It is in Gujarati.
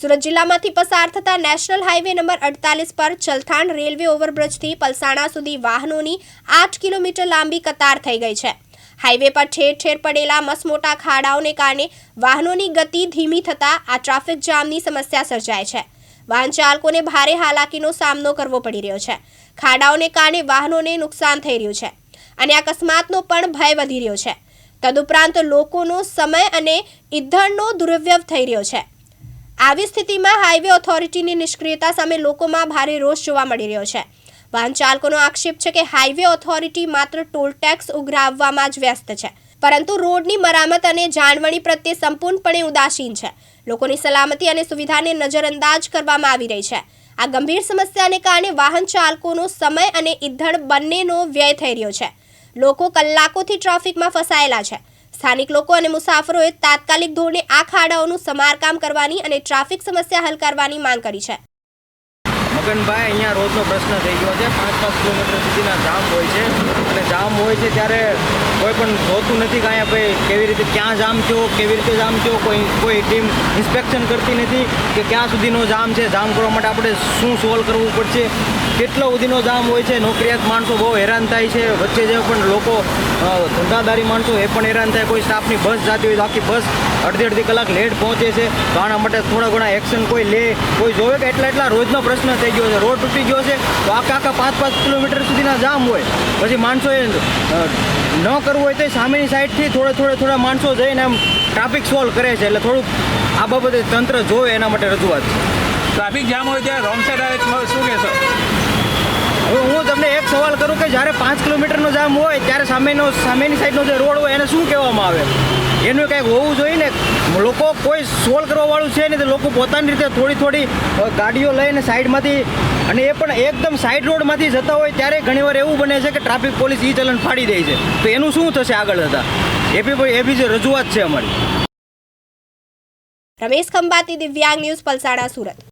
સુરત જિલ્લામાંથી પસાર થતા નેશનલ હાઈવે નંબર અડતાલીસ પર ચલથાણ રેલવે ઓવરબ્રિજથી પલસાણા સુધી વાહનોની આઠ કિલોમીટર લાંબી કતાર થઈ ગઈ છે. હાઈવે પર ઠેર ઠેર પડેલા મસમોટા ખાડાઓને કારણે વાહનોની ગતિ ધીમી થતાં આ ટ્રાફિક જામની સમસ્યા સર્જાય છે. વાહન ચાલકોને ભારે હાલાકીનો સામનો કરવો પડી રહ્યો છે. ખાડાઓને કારણે વાહનોને નુકસાન થઈ રહ્યું છે અને અકસ્માતનો પણ ભય વધી રહ્યો છે. તદુપરાંત લોકોનો સમય અને ઈંધણનો દુર્વ્યય થઈ રહ્યો છે. આવી સ્થિતિમાં હાઈવે ઓથોરિટીની નિષ્ક્રિયતા સામે લોકોમાં ભારે રોષ જોવા મળી રહ્યો છે. વાહન ચાલકોનો આક્ષેપ છે કે હાઈવે ઓથોરિટી માત્ર ટોલ ટેક્સ ઉઘરાવવામાં જ વ્યસ્ત છે, પરંતુ રોડની મરામત અને જાળવણી પ્રત્યે સંપૂર્ણપણે ઉદાસીન છે. લોકોની સલામતી અને સુવિધાને નજરઅંદાજ કરવામાં આવી રહી છે. આ ગંભીર સમસ્યાને કારણે વાહન ચાલકોનો સમય અને ઈંધણ બંનેનો વ્યય થઈ રહ્યો છે. લોકો કલાકોથી ટ્રાફિકમાં ફસાયેલા છે. સ્થાનિક લોકો અને મુસાફરોએ તાત્કાલિક ધોરણે આ ખાડાઓનું સમારકામ કરવાની અને ટ્રાફિક સમસ્યા હલ કરવાની માંગ કરી છે. મગનભાઈ, અહીંયા રોજનો પ્રશ્ન થઈ ગયો છે. પાંચ પાંચ કિલોમીટર સુધીના જામ હોય છે. અને જામ હોય છે ત્યારે કોઈ પણ જોતું નથી કે અહીંયા ભાઈ કેવી રીતે ક્યાં જામ થયો, કેવી રીતે જામ થયો, કોઈ કોઈ ટીમ ઇન્સ્પેક્શન કરતી નથી કે ક્યાં સુધીનો જામ છે, જામ કરવા માટે આપણે શું સોલ્વ કરવું પડશે? કેટલો સુધીનો જામ હોય છે? નોકરિયાત માણસો બહુ હેરાન થાય છે. વચ્ચે જે પણ લોકો ધંધાદારી માણસો એ પણ હેરાન થાય. કોઈ સ્ટાફની બસ જતી હોય તો આખી બસ અડધી અડધી કલાક લેટ પહોંચે છે. તો આના માટે થોડા ઘણા એક્શન કોઈ લે. કોઈ જોવે કે એટલા એટલા રોજનો પ્રશ્ન થઈ ગયો છે. રોડ તૂટી ગયો છે. તો આખા આખા પાંચ પાંચ કિલોમીટર સુધીના જામ હોય. પછી માણસોએ ન કરવું હોય તો સામેની સાઈડથી થોડા થોડા થોડા માણસો જઈને આમ ટ્રાફિક સોલ્વ કરે છે. એટલે થોડુંક આ બાબતે તંત્ર જોવે એના માટે રજૂઆત. છે ટ્રાફિક જામ હોય ત્યારે રોંગ સાઈડ આવે શું કહેશો? હવે હું તમને એક સવાલ કરું કે જ્યારે પાંચ કિલોમીટરનો જામ હોય ત્યારે સામેનો સામેની સાઈડનો જે રોડ હોય એને શું કહેવામાં આવે? એનું કંઈક હોવું જોઈએ ને, લોકો કોઈ સોલ્વ કરવાવાળું છે ને તો લોકો પોતાની રીતે થોડી થોડી ગાડીઓ લઈને સાઈડમાંથી અને એ પણ એકદમ સાઈડ રોડમાંથી જતા હોય ત્યારે ઘણીવાર એવું બને છે કે ટ્રાફિક પોલીસ ઈ ચલન ફાડી દે છે. તો એનું શું થશે આગળ હતા એ બી એ બી જે રજૂઆત છે અમારી. રમેશ ખંભાતી દિવ્યાંગ ન્યૂઝ પલસાડા સુરત.